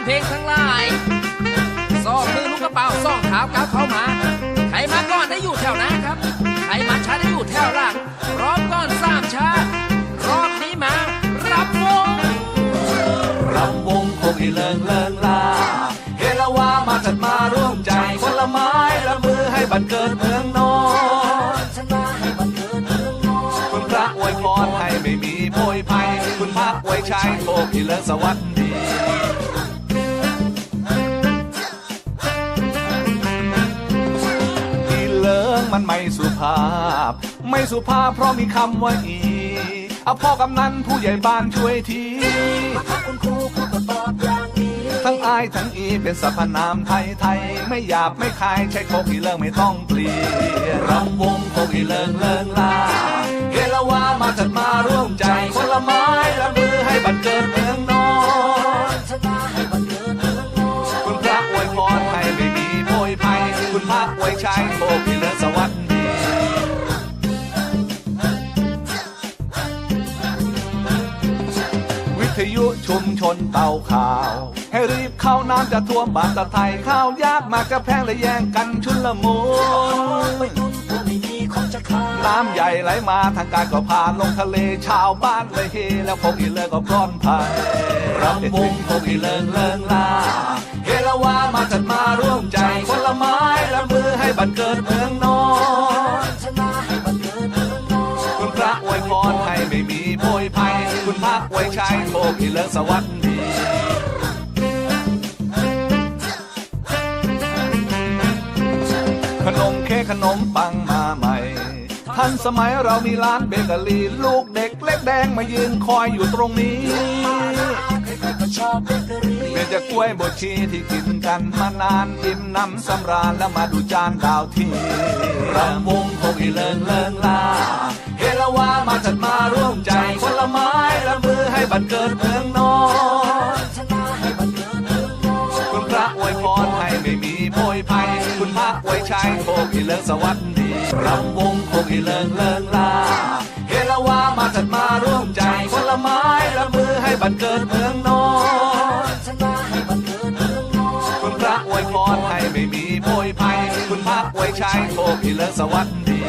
นเพลงทั้งหลายซอกมือลูกกระเป๋าซอกเท้าก้าวเข้ามาใครมาก่อนได้อยู่แถวหน้าครับใครมาช้าได้อยู่แถวล่างรอบก่อนสามช้ารอบนี้มา รับวงรับวงคงให้เลิงเลิงลาเฮลาวามาจัดมาร่วมใจคนละไม้ละมือให้บันเกิดเมืองนอนคุณพระอวยพรให้ไม่มีโพยภัย คุณพระอวยชัยโบกให้เลิงสวัสดีาพ ไม่สุภาพเพราะมีคำว่าอีเอาพ่อกำนันผู้ใหญ่บ้านช่วยทีทั้งอายทั้งอีเป็นสรรพนามไทยไทย ไม่หยาบไม่คายใช้โคกอีเลิงไม่ต้องเปลี่ยนรำวงโคกอีเลิงเลิงลาเฮลาวามาจัดมาร่วมใจคนละไม้ละมือให้บันเกิดเมืองนอนคุณพระอวยพรให้ไม่มีโพยภัยคุณพระอวยชัยโคก ยุชุมชนเต่าข่าว ให้รีบเข้าน้ำจะท่วมบ้านตะไทยข้าวยากมากจะแพงและแย่งกันชุนละมุนน้ำใหญ่ไหลมาทางการก็พาลงทะเลชาวบ้านเลยเฮแล้วคงอีเลิกก็ปลอดภัยรำวงคงอีเลิงเลิงลาเฮละวามาจัดมาร่วมใจคนละไม้ละมือให้บันเกิดเมืองนอน ยภัยคุณพระอวยชัยโชคอีเลิศสวัสดีขนมเค้กขนมปังมาใหม่ ทันสมัยเรามีร้านเบเกอรี่ ลูกเด็กเล็กแดงมายืนคอยอยู่ตรงนี้เป็นจากกล้วยบดชีที่กินกันมานานอิ่มน้ำสำราญแล้วมาดูจานดาวที่รำวงคงอีเลิงเลิงลาเฮลาวามาจาร่ มือให้บันเกิดเมืองนอนคุณพระอวยพรให้ไม่มีโพยภัย คุณพระอวยชัยโชคอีเลิงสวัสดีรำวงโคงอีเลิงเลิงลาเฮลาวามาจัดมาร่วมใจคนละไม้ละมือให้บันเกิดเมืองนอนคุณพระอวยพรให้ไม่มีโพยภัย คุณพระอวยชัยโชคอีเลิศสวัสดี